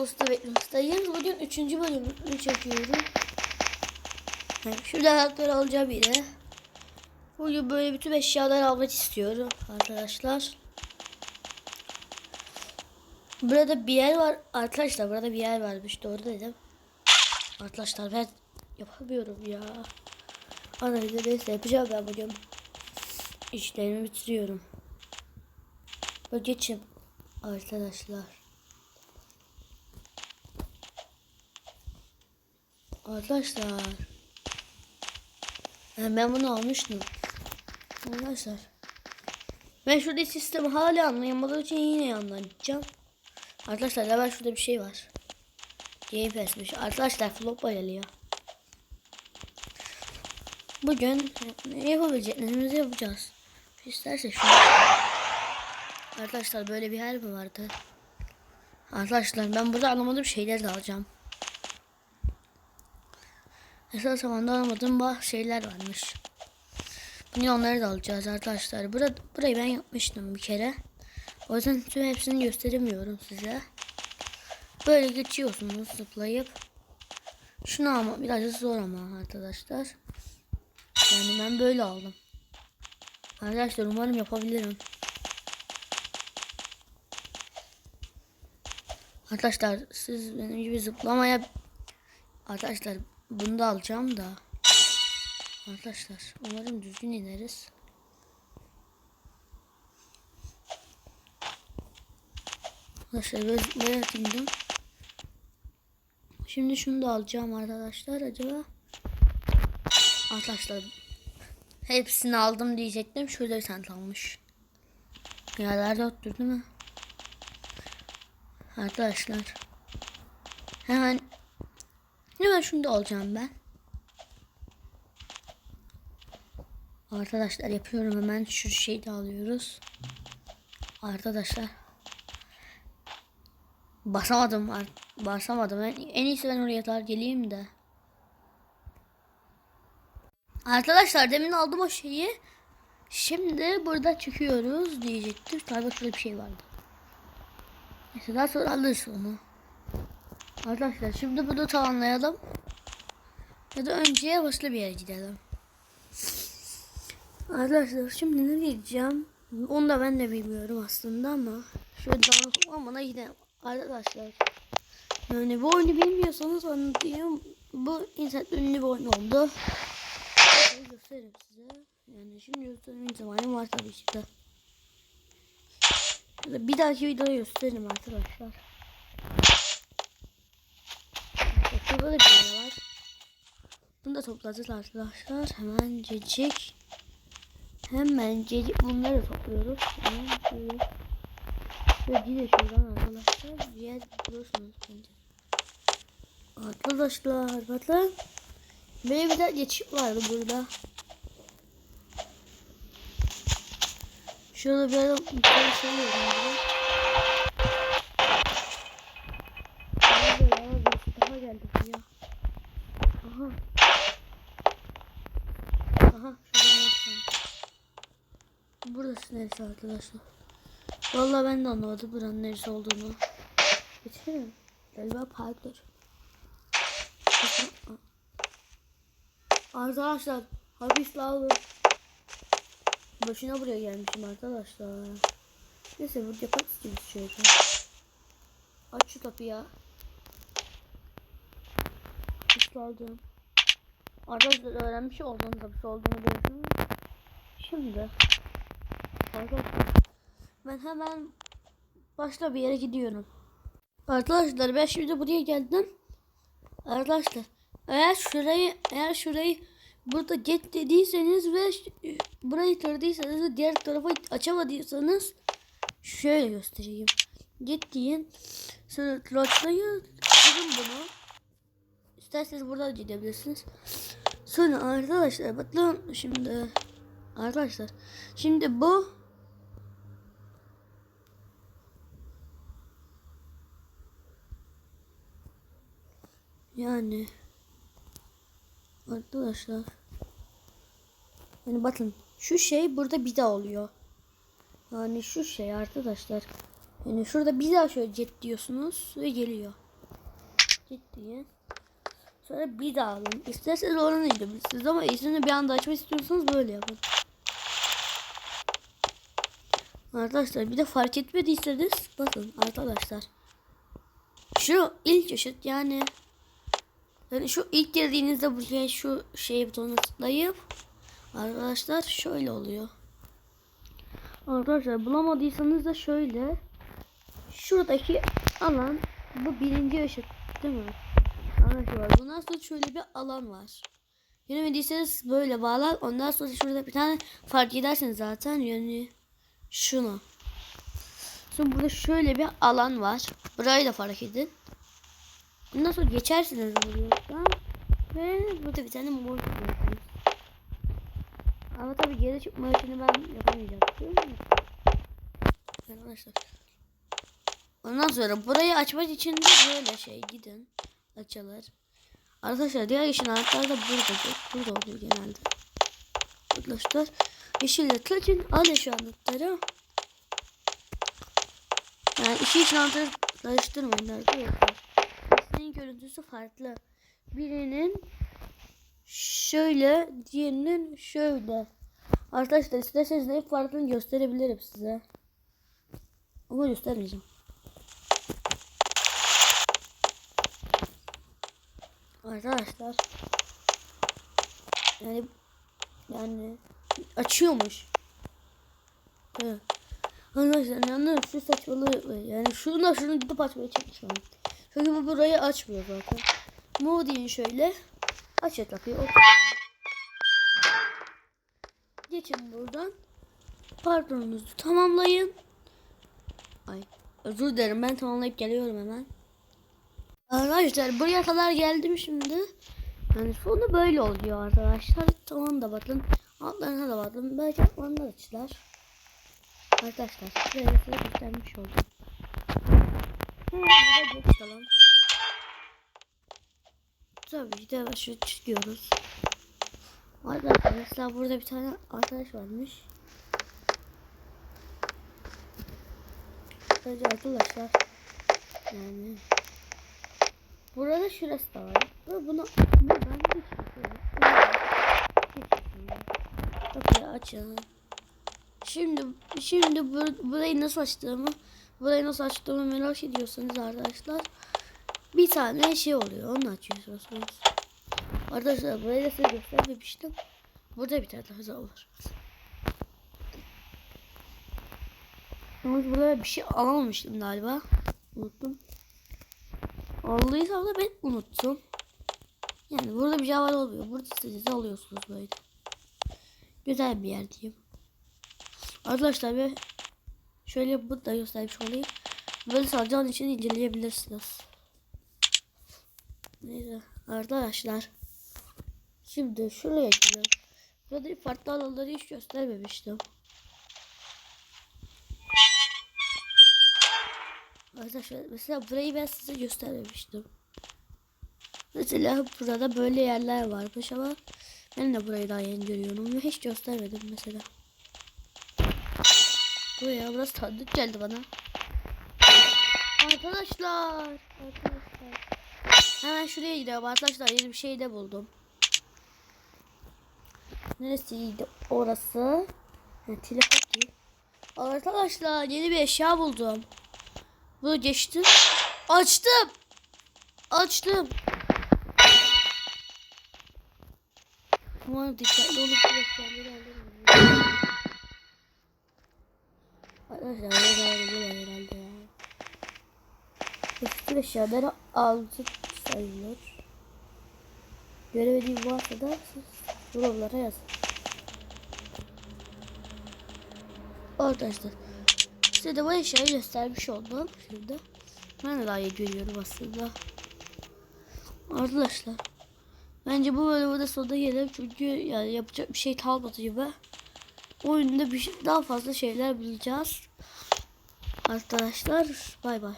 Roblox'ta beklemekteyiz. Bugün 3. bölümünü çekiyorum. Şurada ayakları alacağım yine. Bugün böyle bütün eşyaları almak istiyorum arkadaşlar. Burada bir yer var. Arkadaşlar burada bir yer varmış. Doğru dedim. Arkadaşlar ben yapamıyorum ya. Analize neyse yapacağım ben bugün. İşlerimi bitiriyorum. Bak geçin arkadaşlar. Arkadaşlar. Yani ben bunu almıştım. Arkadaşlar. Ben şurada sistemi hala anlayamadığım için yine anlatacağım. Arkadaşlar hemen şurada bir şey var. Game Pass'miş. Arkadaşlar flop geliyor. Bugün ne yapabileceklerimizi yapacağız. İsterse şunu. Arkadaşlar böyle bir yer mi vardı? Arkadaşlar ben burada anlamadığım şeyler de alacağım. Esas zamanda anlamadığım bazı şeyler varmış. Bugün onları da alacağız arkadaşlar. Burada, burayı ben yapmıştım bir kere. O yüzden tüm hepsini gösteremiyorum size. Böyle geçiyorsunuz zıplayıp. Şunu ama biraz zor ama arkadaşlar. Yani ben böyle aldım. Arkadaşlar umarım yapabilirim. Arkadaşlar siz benim gibi zıplamaya Arkadaşlar bunu da alacağım da Arkadaşlar umarım düzgün ineriz. Arkadaşlar zıplayarak indim. Şimdi şunu da alacağım arkadaşlar acaba. Arkadaşlar hepsini aldım diyecektim. Şurada bir tane kalmış. Yerlerde oturdu değil mi? Arkadaşlar. Hemen hemen şunu da alacağım ben. Arkadaşlar yapıyorum hemen şu şeyi de alıyoruz. Arkadaşlar. Basamadım. Basamadım. En, en iyisi ben oraya kadar geleyim de. Arkadaşlar demin aldım o şeyi. Şimdi burada çıkıyoruz diyecektim. Galiba şurada bir şey vardı. Neyse daha sonra alırız onu. Arkadaşlar şimdi bunu tamamlayalım. Ya da önce başka bir yere gidelim. Arkadaşlar şimdi ne diyeceğim? Onu da ben de bilmiyorum aslında ama şöyle tamamlamana gidelim. Arkadaşlar yani bu oyunu bilmiyorsanız anlatayım. Bu internet ünlü bir oyun oldu. Şöyle göstereyim size. Yani şimdi göstereyim zamanım var tabii ki de. Bir dahaki videoda gösteririm arkadaşlar. Burada da bir tane var. Bunu da toplayacağız arkadaşlar. Hemen cecik. Hemen cecik bunları topluyoruz. Hemen şöyle. Şöyle de şuradan arkadaşlar. Bir yer buluyorsunuz bence. Arkadaşlar bakın. Böyle bir de geçit vardı burada. Şurada bir tane şey var. Neresi arkadaşlar? Vallahi ben de anlamadım buranın neresi olduğunu. Geçelim. Galiba parktır. Arkadaşlar hapis lazım. Boşuna buraya gelmişim arkadaşlar. Neyse burada yaparız ki biz şöyle. Aç şu kapıyı. Lazım. Arkadaşlar öğrenmiş oldum hapis olduğunu biliyorsunuz. Şimdi. Arkadaşlar. Ben hemen başka bir yere gidiyorum. Arkadaşlar ben şimdi buraya geldim. Arkadaşlar eğer şurayı eğer şurayı burada get dediyseniz ve burayı tırdıysanız ve diğer tarafa açamadıysanız şöyle göstereyim. Get deyin. Sonra lotlayı kırın bunu. İsterseniz buradan gidebilirsiniz. Sonra arkadaşlar bakın şimdi arkadaşlar şimdi bu Yani arkadaşlar yani bakın şu şey burada bir daha oluyor. Yani şu şey arkadaşlar. Yani şurada bir daha şöyle jet diyorsunuz ve geliyor. Ciddiyen. Sonra bir daha alın. İsterseniz oranı gidebilirsiniz ama ikisini bir anda açmak istiyorsanız böyle yapın. Arkadaşlar bir de fark etmediyseniz bakın arkadaşlar. Şu ilk yaşıt yani yani şu ilk girdiğinizde buraya şu şey butonuna tıklayıp arkadaşlar şöyle oluyor. Arkadaşlar bulamadıysanız da şöyle şuradaki alan bu birinci ışık değil mi? Arkadaşlar bundan sonra şöyle bir alan var. Göremediyseniz böyle bağlar. Ondan sonra şurada bir tane fark edersiniz zaten yani şunu. Sonra burada şöyle bir alan var. Burayı da fark edin. Bundan sonra geçersiniz buradan. Ve burada bir tane mor görüyorsunuz. Ama tabii geri çıkma işini ben yapamayacaktım. Arkadaşlar. Ondan sonra burayı açmak için de böyle şey gidin. Açılır. Arkadaşlar diğer yeşil anahtar da buradadır. Burada oluyor genelde. Arkadaşlar yeşille tıklayın. Alın şu anahtarı. Yani iki yeşil anahtarı karıştırmayın arkadaşlar. İkisinin görüntüsü farklı. Birinin şöyle, diğerinin şöyle. Arkadaşlar isterseniz de farkını gösterebilirim size. Ama göstermeyeceğim. Arkadaşlar yani yani açıyormuş. Evet. Arkadaşlar yanları şu saçmalığı yani şunu şunu gidip açmaya çalışmam. Çünkü bu burayı açmıyor zaten. Moody'nin şöyle aç otur. Geçin buradan. Pardonunuzu tamamlayın. Ay özür dilerim ben tamamlayıp geliyorum hemen. Arkadaşlar buraya kadar geldim şimdi. Yani sonu böyle oluyor arkadaşlar. Tamam da bakın. Altlarına da bakın. Belki altlarına da açılar. Arkadaşlar size göstermiş oldum. Hemen burada geç kalan. Tabii ki de şu çıkıyoruz. Arkadaşlar burada bir tane arkadaş varmış. Sadece arkadaşlar yani Burada şurası da var. Ve bunu buradan geçiyorum. Kapıyı açalım. Şimdi şimdi bur burayı nasıl açtığımı burayı nasıl açtığımı merak ediyorsanız arkadaşlar bir tane şey oluyor onu açıyorsunuz. Arkadaşlar burayı da size göstermemiştim. Burada bir tane daha var. Ama burada bir şey alamamıştım galiba. Unuttum. Aldıysa da ben unuttum. Yani burada bir cevap olmuyor. Burada istediğinizi alıyorsunuz böyle. Güzel bir yer diyeyim. Arkadaşlar ve şöyle bu da göstermiş olayım. Böyle salacağın için inceleyebilirsiniz. Neyse arkadaşlar. Şimdi şuraya gidelim. Burada farklı alanları hiç göstermemiştim. Arkadaşlar mesela burayı ben size göstermemiştim. Mesela burada böyle yerler varmış ama ben de burayı daha yeni görüyorum ve hiç göstermedim mesela. Buraya burası tanıdık geldi bana. Arkadaşlar. Arkadaşlar. Hemen şuraya gidelim arkadaşlar yeni bir şey de buldum. Neresiydi orası? Ha, telefon değil. Arkadaşlar yeni bir eşya buldum. Bunu geçtim. Açtım. Açtım. Umarım dikkatli olup direktörleri alırım. Arkadaşlar ne kadar herhalde ya. Eski eşyaları aldık sayılır. Göremediğim varsa da siz yorumlara yazın. Arkadaşlar size de bu eşyayı göstermiş oldum şimdi. Ben de daha iyi görüyorum aslında. Arkadaşlar. Bence bu bölümde de sonuna gelelim çünkü yani yapacak bir şey kalmadı gibi. Oyunda bir daha fazla şeyler bulacağız. Arkadaşlar bay bay.